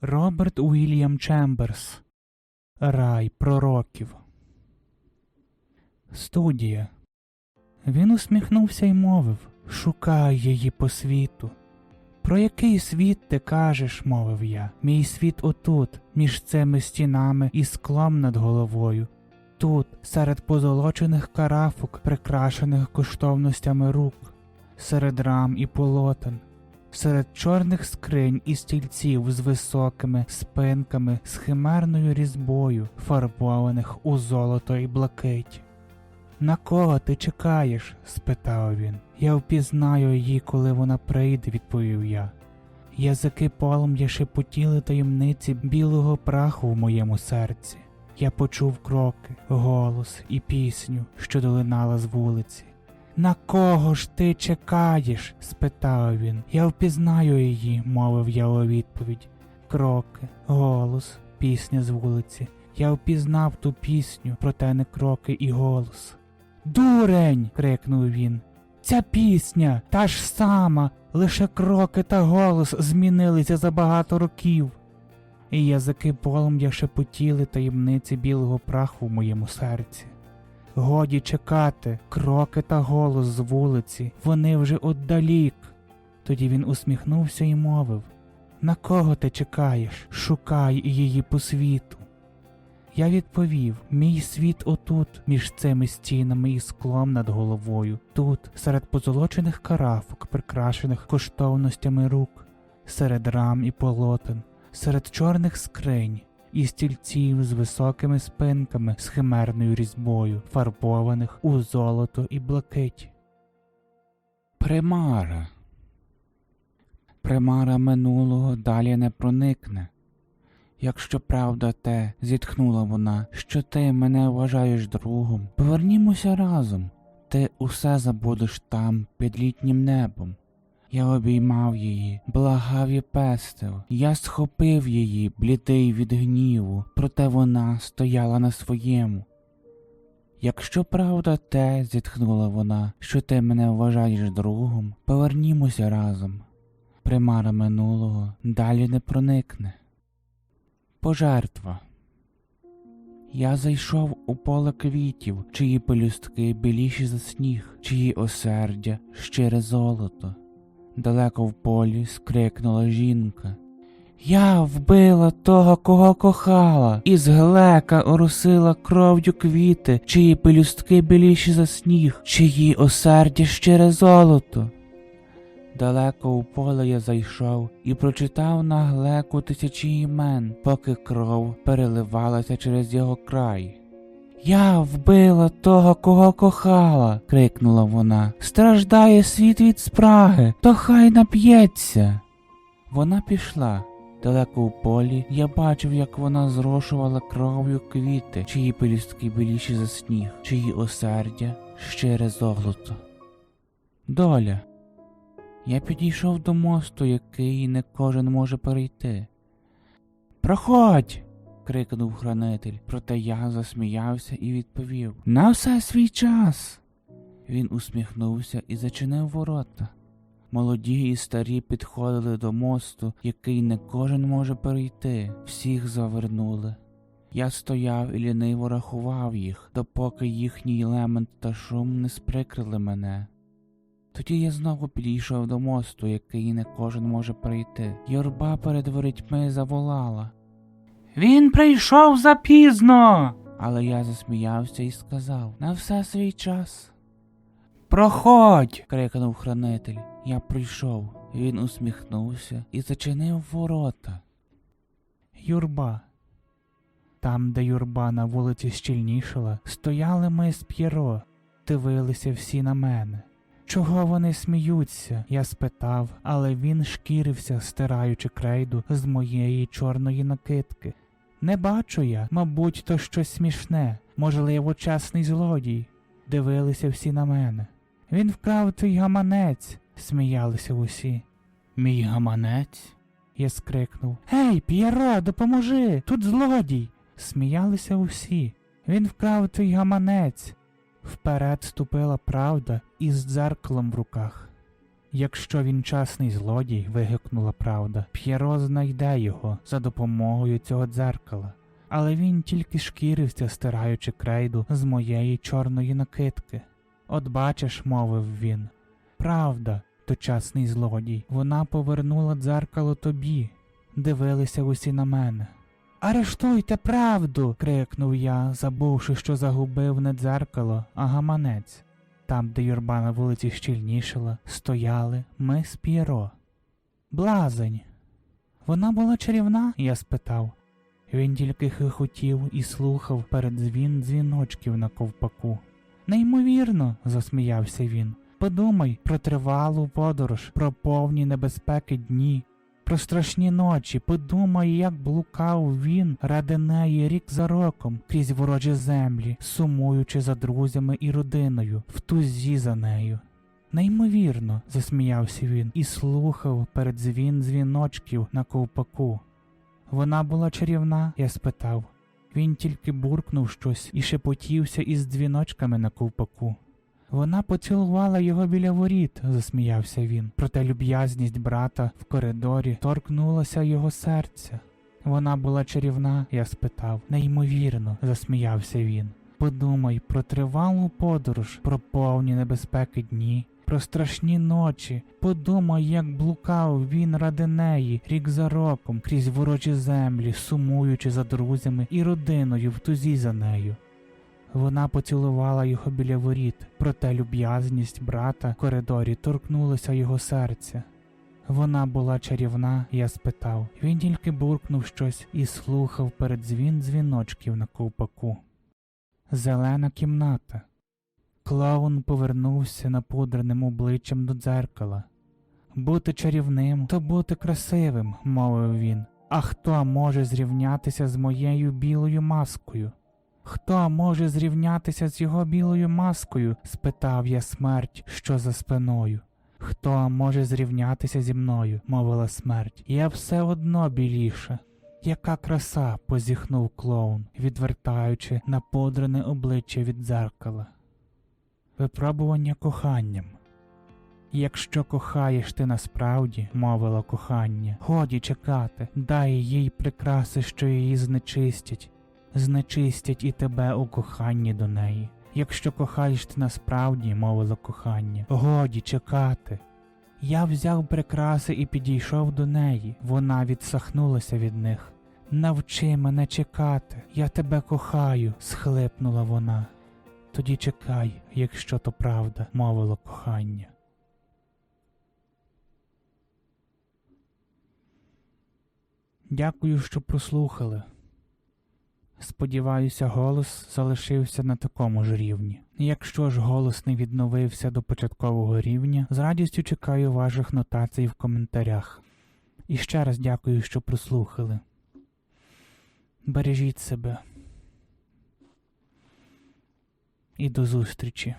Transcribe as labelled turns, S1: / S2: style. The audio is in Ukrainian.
S1: Роберт Уільям Чемберс Рай пророків. Студія. Він усміхнувся й мовив Шукай її по світу. Про який світ ти кажеш, мовив я. Мій світ отут, між цими стінами і склом над головою. Тут, серед позолочених карафок, прикрашених коштовностями рук, серед рам і полотен, серед чорних скринь і стільців з високими спинками, з химерною різьбою, фарбованих у золото і блакить. На кого ти чекаєш? спитав він. Я впізнаю її, коли вона прийде, відповів я. Язики полум'я шепотіли таємниці білого праху в моєму серці. Я почув кроки, голос і пісню, що долинала з вулиці. На кого ж ти чекаєш? спитав він. Я впізнаю її, мовив я у відповідь. Кроки, голос, пісня з вулиці. Я впізнав ту пісню, проте не кроки і голос. Дурень. крикнув він. Ця пісня та ж сама, лише кроки та голос змінилися за багато років. І язики полум'я шепотіли таємниці білого праху в моєму серці. Годі чекати, кроки та голос з вулиці, вони вже отдалік. Тоді він усміхнувся і мовив На кого ти чекаєш? Шукай її по світу. Я відповів мій світ отут, між цими стінами і склом над головою, тут, серед позолочених карафок, прикрашених коштовностями рук, серед рам і полотен, серед чорних скринь і стільців з високими спинками з химерною різьбою, фарбованих у золото і блакить.
S2: Примара. Примара минулого далі не проникне. Якщо правда те, зітхнула вона, що ти мене вважаєш другом, повернімося разом. Ти усе забудеш там, під літнім небом. Я обіймав її, благав і пестив. Я схопив її, блідий від гніву, проте вона стояла на своєму. Якщо правда те, зітхнула вона, що ти мене вважаєш другом, повернімося разом. Примара минулого далі не проникне. Пожертва. Я зайшов у поле квітів, чиї пелюстки біліші за сніг, чиї осердя щире золото. Далеко в полі скрикнула жінка. Я вбила того, кого кохала, і з глека оросила кров'ю квіти, чиї пелюстки біліші за сніг, чиї осердя щире золото. Далеко у поле я зайшов і прочитав на глеку тисячі імен, поки кров переливалася через його край. Я вбила того, кого кохала, крикнула вона. Страждає світ від спраги, то хай нап'ється. Вона пішла. Далеко у полі я бачив, як вона зрошувала кров'ю квіти, чиї пелюстки біліші за сніг, чиї осердя щире золото. Доля. Я підійшов до мосту, який не кожен може перейти. Проходь. Крикнув хранитель, проте я засміявся і відповів На все свій час. Він усміхнувся і зачинив ворота. Молоді і старі підходили до мосту, який не кожен може перейти, всіх завернули. Я стояв і ліниво рахував їх, допоки їхній лемент та шум не сприкрили мене. Тоді я знову підійшов до мосту, який не кожен може перейти. Юрба перед ворітьми заволала.
S1: Він прийшов запізно.
S2: Але я засміявся і сказав на все свій час.
S1: Проходь.
S2: крикнув хранитель. Я прийшов. Він усміхнувся і зачинив ворота.
S1: Юрба. Там, де юрба на вулиці щільнішала, стояли ми з П'єро, дивилися всі на мене. Чого вони сміються? я спитав, але він шкірився, стираючи крейду з моєї чорної накидки. Не бачу я, мабуть, то щось смішне, можливо, чесний злодій. Дивилися всі на мене. Він вкрав твій гаманець, сміялися усі. Мій гаманець? Я скрикнув. Гей, П'єро, допоможи! Тут злодій. Сміялися усі. Він вкрав твій гаманець. Вперед ступила правда із дзеркалом в руках. Якщо він часний злодій, вигукнула правда, П'єро знайде його за допомогою цього дзеркала. Але він тільки шкірився, стираючи крейду з моєї чорної накидки. От бачиш, мовив він. Правда, точасний злодій, вона повернула дзеркало тобі. Дивилися усі на мене. Арештуйте правду. крикнув я, забувши, що загубив не дзеркало, а гаманець. Там, де юрба на вулиці щільнішала, стояли ми з П'єро. Блазень. Вона була чарівна? я спитав. Він тільки хихотів і слухав передзвін дзвіночків на ковпаку. Неймовірно, засміявся він. Подумай про тривалу подорож, про повні небезпеки дні, про страшні ночі. Подумай, як блукав він ради неї рік за роком крізь ворожі землі, сумуючи за друзями і родиною, в тузі за нею. Неймовірно, засміявся він і слухав передзвін дзвіночків на ковпаку. Вона була чарівна, я спитав. Він тільки буркнув щось і шепотівся із дзвіночками на ковпаку. Вона поцілувала його біля воріт, засміявся він, проте люб'язність брата в коридорі торкнулася його серця. Вона була чарівна, я спитав. Неймовірно, засміявся він. Подумай про тривалу подорож, про повні небезпеки дні, про страшні ночі. Подумай, як блукав він ради неї рік за роком крізь ворожі землі, сумуючи за друзями і родиною в тузі за нею. Вона поцілувала його біля воріт, проте люб'язність брата в коридорі торкнулася його серця. Вона була чарівна, я спитав. Він тільки буркнув щось і слухав передзвін дзвіночків на ковпаку. Зелена кімната. Клоун повернувся напудреним обличчям до дзеркала. Бути чарівним то бути красивим, мовив він. А хто може зрівнятися з моєю білою маскою? Хто може зрівнятися з його білою маскою? спитав я смерть, що за спиною. Хто може зрівнятися зі мною? мовила смерть. Я все одно біліша. Яка краса, позіхнув клоун, відвертаючи напудрене обличчя від дзеркала. Випробування коханням. Якщо кохаєш ти насправді, мовило кохання, годі чекати, дай їй прикраси, що її знечистять, знечистять і тебе у коханні до неї. Якщо кохаєш ти насправді, мовило кохання, годі чекати. Я взяв прикраси і підійшов до неї, вона відсахнулася від них. Навчи мене чекати, я тебе кохаю, схлипнула вона. Тоді чекай, якщо то правда, мовило кохання. Дякую, що прослухали. Сподіваюся, голос залишився на такому ж рівні. Якщо ж голос не відновився до початкового рівня, з радістю чекаю ваших нотацій в коментарях. І ще раз дякую, що прослухали. Бережіть себе. І до зустрічі.